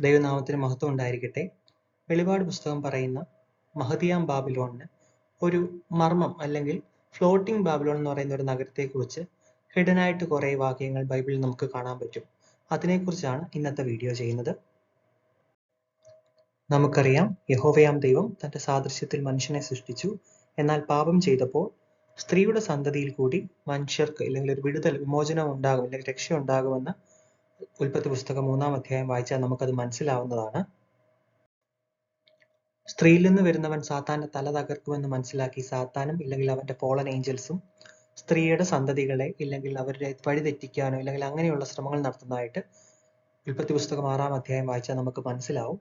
ദൈവനാമത്തിന് മഹത്വം ഉണ്ടായിരിക്കട്ടെ. വെളിപാട് പുസ്തകം പറയുന്ന മഹദിയാം ബാബിലോണിന് ഒരു മർമ്മം അല്ലെങ്കിൽ ഫ്ലോട്ടിംഗ് ബാബിലോൺ എന്ന് പറയുന്ന ഒരു നഗരത്തെക്കുറിച്ച് ഹിഡൻ ആയിട്ട് കുറേ വാക്യങ്ങൾ ബൈബിളിൽ നമുക്ക് കാണാൻ പറ്റും. അതിനെക്കുറിച്ചാണ് ഇന്നത്തെ വീഡിയോ ചെയ്യുന്നത്. നമുക്കറിയാം യഹോവയാം ദൈവം തന്റെ സാദൃശ്യത്തിൽ മനുഷ്യനെ സൃഷ്ടിച്ചു. എന്നാൽ പാപം ചെയ്തപ്പോൾ സ്ത്രീയുടെ സന്തതിയിൽ കൂടി മനുഷ്യർക്ക് അല്ലെങ്കിൽ ഒരു വിടുതൽ വിമോചനം ഉണ്ടാകും അല്ലെങ്കിൽ രക്ഷ ഉണ്ടാകുമെന്ന് ഉൽപ്പത്തി പുസ്തകം മൂന്നാം അധ്യായം വായിച്ചാൽ നമുക്കത് മനസ്സിലാവുന്നതാണ്. സ്ത്രീയിൽ നിന്ന് വരുന്നവൻ സാത്താന്റെ തല തകർക്കുമെന്ന് മനസ്സിലാക്കി സാത്താനും ഇല്ലെങ്കിൽ അവന്റെ പോളൻ ഏഞ്ചൽസും സ്ത്രീയുടെ സന്തതികളെ ഇല്ലെങ്കിൽ അവരുടെ വഴി തെറ്റിക്കാനോ ഇല്ലെങ്കിൽ അങ്ങനെയുള്ള ശ്രമങ്ങൾ നടത്തുന്നതായിട്ട് ഉൽപ്പത്തി പുസ്തകം ആറാം അധ്യായം വായിച്ചാൽ നമുക്ക് മനസ്സിലാവും.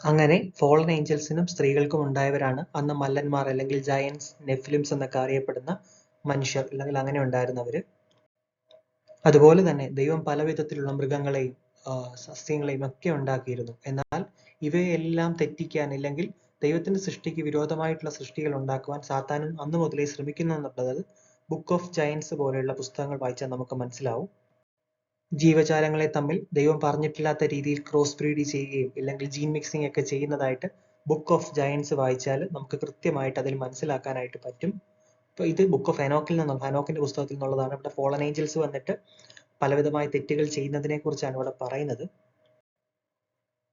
അങ്ങനെ ഫോളൻ ഏഞ്ചൽസിനും സ്ത്രീകൾക്കും ഉണ്ടായവരാണ് അന്ന് മല്ലന്മാർ അല്ലെങ്കിൽ ജയൻസ് നെഫിലിംസ് എന്നൊക്കെ അറിയപ്പെടുന്ന മനുഷ്യർ അല്ലെങ്കിൽ അങ്ങനെ ഉണ്ടായിരുന്നവര്. അതുപോലെ തന്നെ ദൈവം പലവിധത്തിലുള്ള മൃഗങ്ങളെയും സസ്യങ്ങളെയും ഒക്കെ ഉണ്ടാക്കിയിരുന്നു. എന്നാൽ ഇവയെല്ലാം തെറ്റിക്കാൻ അല്ലെങ്കിൽ ദൈവത്തിന്റെ സൃഷ്ടിക്ക് വിരോധമായിട്ടുള്ള സൃഷ്ടികൾ ഉണ്ടാക്കുവാൻ സാത്താനും അന്ന് മുതലേ ശ്രമിക്കുന്നു എന്നുള്ളത് ബുക്ക് ഓഫ് ജയൻസ് പോലെയുള്ള പുസ്തകങ്ങൾ വായിച്ചാൽ നമുക്ക് മനസ്സിലാവും. ജീവജാലങ്ങളെ തമ്മിൽ ദൈവം പറഞ്ഞിട്ടില്ലാത്ത രീതിയിൽ ക്രോസ് ബ്രീഡ് ചെയ്യുകയും ഇല്ലെങ്കിൽ ജീൻ മിക്സിംഗ് ഒക്കെ ചെയ്യുന്നതായിട്ട് ബുക്ക് ഓഫ് ജയൻസ് വായിച്ചാൽ നമുക്ക് കൃത്യമായിട്ട് അതിൽ മനസ്സിലാക്കാനായിട്ട് പറ്റും. ഇപ്പൊ ഇത് ബുക്ക് ഓഫ് ഹെനോക്കിൽ നിന്നുള്ള ഹെനോക്കിന്റെ പുസ്തകത്തിൽ നിന്നുള്ളതാണ് ഇവിടെ ഫോളൻ ഏഞ്ചൽസ് വന്നിട്ട് പലവിധമായ തെറ്റുകൾ ചെയ്യുന്നതിനെ കുറിച്ചാണ് ഇവിടെ പറയുന്നത്.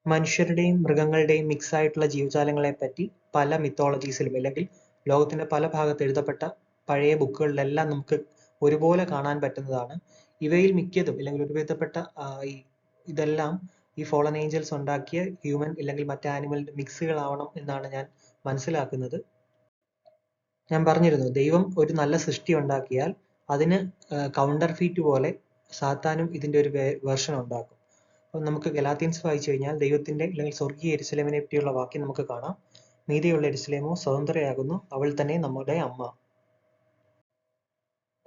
മനുഷ്യരുടെയും മൃഗങ്ങളുടെയും മിക്സ് ആയിട്ടുള്ള ജീവജാലങ്ങളെ പറ്റി പല മിത്തോളജീസിലും അല്ലെങ്കിൽ ലോകത്തിന്റെ പല ഭാഗത്ത് എഴുതപ്പെട്ട പഴയ ബുക്കുകളിലെല്ലാം നമുക്ക് ഒരുപോലെ കാണാൻ പറ്റുന്നതാണ്. ഇവയിൽ മിക്കതും അല്ലെങ്കിൽ ഒരുവിധപ്പെട്ട ഈ ഇതെല്ലാം ഈ ഫോളൻ ഏഞ്ചൽസ് ഉണ്ടാക്കിയ ഹ്യൂമൻ അല്ലെങ്കിൽ മറ്റ് ആനിമലിന്റെ മിക്സുകളാവണം എന്നാണ് ഞാൻ മനസ്സിലാക്കുന്നത്. ഞാൻ പറഞ്ഞിരുന്നു ദൈവം ഒരു നല്ല സൃഷ്ടി ഉണ്ടാക്കിയാൽ അതിന് കൗണ്ടർ ഫീറ്റ് പോലെ സാത്താനും ഇതിന്റെ ഒരു വേർഷൻ ഉണ്ടാക്കും. അപ്പം നമുക്ക് ഗലാത്തിയൻസ് വായിച്ചു കഴിഞ്ഞാൽ ദൈവത്തിന്റെ അല്ലെങ്കിൽ സ്വർഗീയ എരുസലേമിനെ പറ്റിയുള്ള വാക്യം നമുക്ക് കാണാം. നീതിയുള്ള എരുസലേമോ സ്വതന്ത്രയാകുന്നു അവൾ തന്നെ നമ്മുടെ അമ്മ.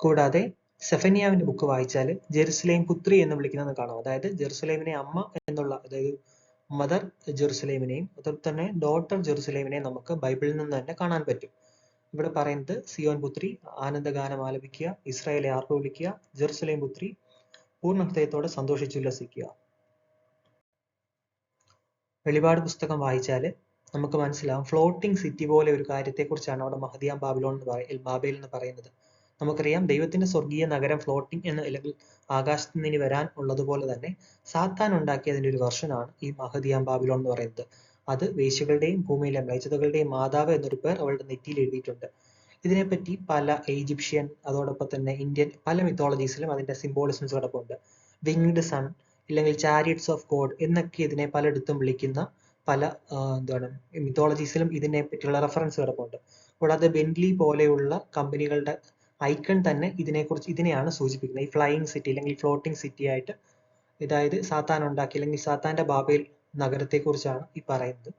കൂടാതെ സെഫനിയാവിന്റെ ബുക്ക് വായിച്ചാൽ ജെറുസലേം പുത്രി എന്ന് വിളിക്കുന്നത് കാണാം. അതായത് ജെറുസലേമിനെ അമ്മ എന്നുള്ള അതായത് മദർ ജെറുസലേമിനെയും അതുപോലെ തന്നെ ഡോട്ടർ ജെറുസലേമിനെയും നമുക്ക് ബൈബിളിൽ നിന്ന് തന്നെ കാണാൻ പറ്റും. ഇവിടെ പറയുന്നത് സിയോൻ പുത്രി ആനന്ദഗാനം ആലപിക്കുക ഇസ്രായേലെ ആർപ്പ് വിളിക്കുക ജെറുസലേം പുത്രി പൂർണ ഹൃദയത്തോടെ സന്തോഷിച്ചുല്ലസിക്കുക വെളിപാട് പുസ്തകം വായിച്ചാൽ നമുക്ക് മനസ്സിലാവും ഫ്ലോട്ടിംഗ് സിറ്റി പോലെ ഒരു കാര്യത്തെക്കുറിച്ചാണ് അവിടെ മഹദിയാം ബാബിലോൺ എന്ന് പറയ ബാബേൽ എന്ന് പറയുന്നത്. നമുക്കറിയാം ദൈവത്തിന്റെ സ്വർഗീയ നഗരം ഫ്ലോട്ടിംഗ് എന്ന് അല്ലെങ്കിൽ ആകാശത്ത് നിന്ന് വരാൻ ഉള്ളതുപോലെ തന്നെ സാത്താൻ ഉണ്ടാക്കിയതിന്റെ ഒരു വെർഷനാണ് ഈ മഹദിയാം ബാബിലോൺ എന്ന് പറയുന്നത്. അത് വേശ്യകളുടെയും ഭൂമിയിലെ മ്ലേച്ഛതകളുടെയും മാതാവ് എന്നൊരു പേർ അവളുടെ നെറ്റിയിൽ എഴുതിയിട്ടുണ്ട്. ഇതിനെപ്പറ്റി പല ഈജിപ്ഷ്യൻ അതോടൊപ്പം തന്നെ ഇന്ത്യൻ പല മിത്തോളജീസിലും അതിന്റെ സിംബോളിസംസ് കിടപ്പുണ്ട്. വിങ്ഡ് സൺ ഇല്ലെങ്കിൽ ചാരിയറ്റ്സ് ഓഫ് ഗോഡ് എന്നൊക്കെ ഇതിനെ പലയിടത്തും വിളിക്കുന്ന പല എന്താണ് മിത്തോളജീസിലും ഇതിനെ പറ്റിയുള്ള റെഫറൻസ് കിടപ്പുണ്ട്. കൂടാതെ ബെൻലി പോലെയുള്ള കമ്പനികളുടെ ഐക്കൺ തന്നെ ഇതിനെക്കുറിച്ച് ഇതിനെയാണ് സൂചിപ്പിക്കുന്നത്. ഈ ഫ്ലൈയിങ് സിറ്റി അല്ലെങ്കിൽ ഫ്ലോട്ടിംഗ് സിറ്റി ആയിട്ട് അതായത് സാത്താൻ ഉണ്ടാക്കി അല്ലെങ്കിൽ സാത്താന്റെ ബാബേൽ നഗരത്തെക്കുറിച്ചാണ് ഈ പറയുന്നത്.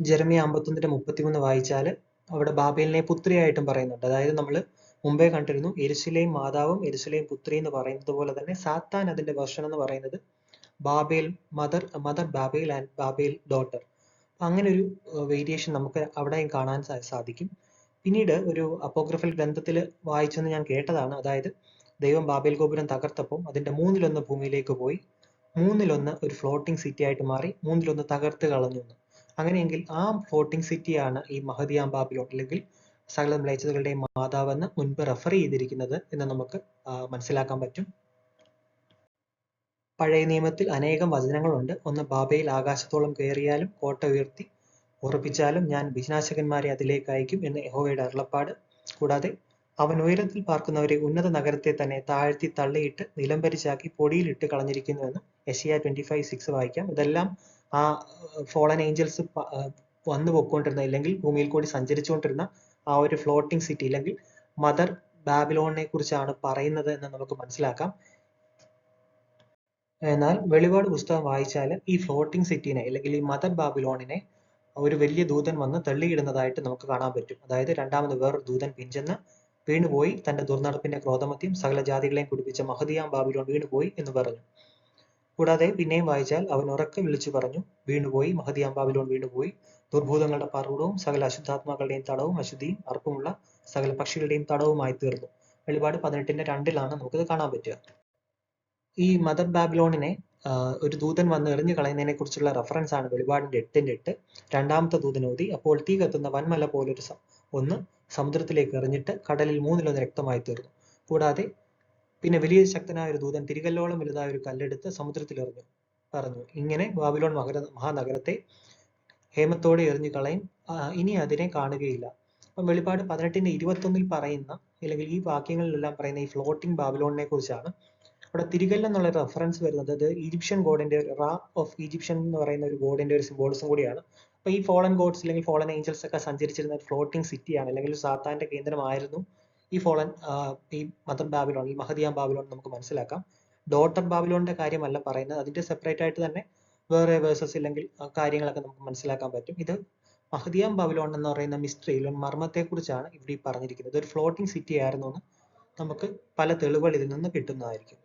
ജെറമിയ അമ്പത്തൊന്നിന്റെ മുപ്പത്തിമൂന്ന് വായിച്ചാൽ അവിടെ ബാബേലിനെ പുത്രിയായിട്ടും പറയുന്നുണ്ട്. അതായത് നമ്മൾ മുമ്പേ കണ്ടിരുന്നു എരുസലേം മാതാവും എരുസലേം പുത്രി എന്ന് പറയുന്നത് പോലെ തന്നെ സാത്താൻ അതിന്റെ വെർഷൻ എന്ന് പറയുന്നത് Babel mother mother Babel and Babel daughter അങ്ങനെ ഒരു വേരിയേഷൻ നമുക്ക് അവിടെയും കാണാൻ സാധിക്കും. പിന്നീട് ഒരു അപ്പോഗ്രഫൽ ഗ്രന്ഥത്തിൽ വായിച്ചെന്ന് ഞാൻ കേട്ടതാണ്. അതായത് ദൈവം ബാബേൽ ഗോപുരം തകർത്തപ്പോൾ അതിന്റെ മൂന്നിലൊന്ന് ഭൂമിയിലേക്ക് പോയി. മൂന്നിലൊന്ന് ഒരു ഫ്ലോട്ടിംഗ് സിറ്റി ആയിട്ട് മാറി മൂന്നിലൊന്ന് തകർത്ത് കളഞ്ഞു അങ്ങനെയെങ്കിൽ ആ ഫ്ലോട്ടിംഗ് സിറ്റിയാണ് ഈ മഹദിയാം ബാബിലോൺ അല്ലെങ്കിൽ സകല മ്ലേച്ഛതകളുടെയും മാതാവെന്ന് മുൻപ് റെഫർ ചെയ്തിരിക്കുന്നത് എന്ന് നമുക്ക് മനസ്സിലാക്കാൻ പറ്റും. പഴയ നിയമത്തിൽ അനേകം വചനങ്ങളുണ്ട്. ഒന്ന് ബാബയിൽ ആകാശത്തോളം കയറിയാലും കോട്ട ഉയർത്തി ഉറപ്പിച്ചാലും ഞാൻ വിനാശകന്മാരെ അതിലേക്ക് അയക്കും എന്ന് യഹോവയുടെ അരുളപ്പാട്. കൂടാതെ അവൻ ഉയരത്തിൽ പാർക്കുന്നവരെ ഉന്നത നഗരത്തെ തന്നെ താഴ്ത്തി തള്ളിയിട്ട് നിലംപരിച്ചാക്കി പൊടിയിലിട്ട് കളഞ്ഞിരിക്കുന്നുവെന്ന് എസിയ ട്വന്റി ഫൈവ് സിക്സ് വായിക്കാം. ഇതെല്ലാം ആ ഫോളൻ ഏഞ്ചൽസ് വന്നു പോയിക്കൊണ്ടിരുന്ന അല്ലെങ്കിൽ ഭൂമിയിൽ കൂടി സഞ്ചരിച്ചുകൊണ്ടിരുന്ന ആ ഒരു ഫ്ലോട്ടിംഗ് സിറ്റി അല്ലെങ്കിൽ മദർ ബാബിലോണിനെ കുറിച്ചാണ് പറയുന്നത് എന്ന് നമുക്ക് മനസ്സിലാക്കാം. എന്നാൽ വെളിപാട് പുസ്തകം വായിച്ചാൽ ഈ ഫ്ലോട്ടിംഗ് സിറ്റിനെ അല്ലെങ്കിൽ ഈ മദർ ബാബിലോണിനെ ഒരു വലിയ ദൂതൻ വന്ന് തള്ളിയിടുന്നതായിട്ട് നമുക്ക് കാണാൻ പറ്റും. അതായത് രണ്ടാമത് വേറൊരു ദൂതൻ പിഞ്ചെന്ന് വീണുപോയി. തന്റെ ദുർനടപ്പിന്റെ ക്രോധമത്യം സകല ജാതികളെയും കുടിപ്പിച്ച മഹദിയാം ബാബിലോൺ വീണുപോയി എന്ന് പറഞ്ഞു. കൂടാതെ പിന്നെയും വായിച്ചാൽ അവൻ ഉറക്കെ വിളിച്ചു പറഞ്ഞു വീണുപോയി മഹദിയാം ബാബിലോൺ വീണുപോയി. ദുർഭൂതങ്ങളുടെ പാർവൂടവും സകല അശുദ്ധാത്മാക്കളുടെയും തടവും അശുദ്ധിയും അർപ്പമുള്ള സകല പക്ഷികളുടെയും തടവുമായി തീർന്നു. വെളിപാട് പതിനെട്ടിന്റെ രണ്ടിലാണ് നമുക്കിത് കാണാൻ പറ്റുക. ഈ മദർ ബാബിലോണിനെ ഒരു ദൂതൻ വന്ന് എറിഞ്ഞു കളയുന്നതിനെ കുറിച്ചുള്ള റെഫറൻസ് ആണ് വെളിപാടിന്റെ എട്ടിന്റെ എട്ട്. രണ്ടാമത്തെ ദൂതനോതി അപ്പോൾ തീ കത്തുന്ന വൻമല പോലൊരു ഒന്ന് സമുദ്രത്തിലേക്ക് എറിഞ്ഞിട്ട് കടലിൽ മൂന്നിലൊന്ന് രക്തമായി തീർന്നു. കൂടാതെ പിന്നെ വലിയ ശക്തനായ ഒരു ദൂതൻ തിരികല്ലോളം വലുതായ ഒരു കല്ലെടുത്ത് സമുദ്രത്തിൽ എറിഞ്ഞു. പറഞ്ഞു. ഇങ്ങനെ ബാബിലോൺ മകര മഹാനഗരത്തെ ഹേമത്തോടെ എറിഞ്ഞു കളയും. ഇനി അതിനെ കാണുകയില്ല. അപ്പം വെളിപ്പാട് പതിനെട്ടിന്റെ ഇരുപത്തൊന്നിൽ പറയുന്ന അല്ലെങ്കിൽ ഈ വാക്യങ്ങളിലെല്ലാം പറയുന്ന ഈ ഫ്ലോട്ടിംഗ് ബാബിലോണിനെ കുറിച്ചാണ്. അവിടെ തിരികല്ലെന്നുള്ള റെഫറൻസ് വരുന്നത് ഈജിപ്ഷ്യൻ ഗോഡിന്റെ റാ ഓഫ് ഈജിപ്ഷ്യൻ എന്ന് പറയുന്ന ഒരു ഗോഡിന്റെ ഒരു സിംബോളിസം കൂടിയാണ്. അപ്പൊ ഈ ഫോളൻ ഗോഡ്സ് അല്ലെങ്കിൽ ഫോളൻ ഏഞ്ചൽസ് ഒക്കെ സഞ്ചരിച്ചിരുന്ന ഒരു ഫ്ലോട്ടിംഗ് സിറ്റിയാണ് അല്ലെങ്കിൽ ഒരു സാത്താന്റെ കേന്ദ്രമായിരുന്നു ഈ ഫോളൻ ഈ മദർ ബാബിലോൺ ഈ മഹദിയാം ബാബിലോൺ നമുക്ക് മനസ്സിലാക്കാം. ഡോട്ടർ ബാബിലോണിന്റെ കാര്യമല്ല പറയുന്നത്. അതിന്റെ സെപ്പറേറ്റ് ആയിട്ട് തന്നെ വേറെ വേഴ്സസ് ഇല്ലെങ്കിൽ കാര്യങ്ങളൊക്കെ നമുക്ക് മനസ്സിലാക്കാൻ പറ്റും. ഇത് മഹദിയാം ബാബിലോൺ എന്ന് പറയുന്ന മിസ്റ്ററിയിൽ മർമ്മത്തെ കുറിച്ചാണ് ഇവിടെ പറഞ്ഞിരിക്കുന്നത്. ഒരു ഫ്ലോട്ടിംഗ് സിറ്റി ആയിരുന്നു എന്ന് നമുക്ക് പല തെളിവുകൾ ഇതിൽ നിന്ന് കിട്ടുന്നതായിരിക്കും.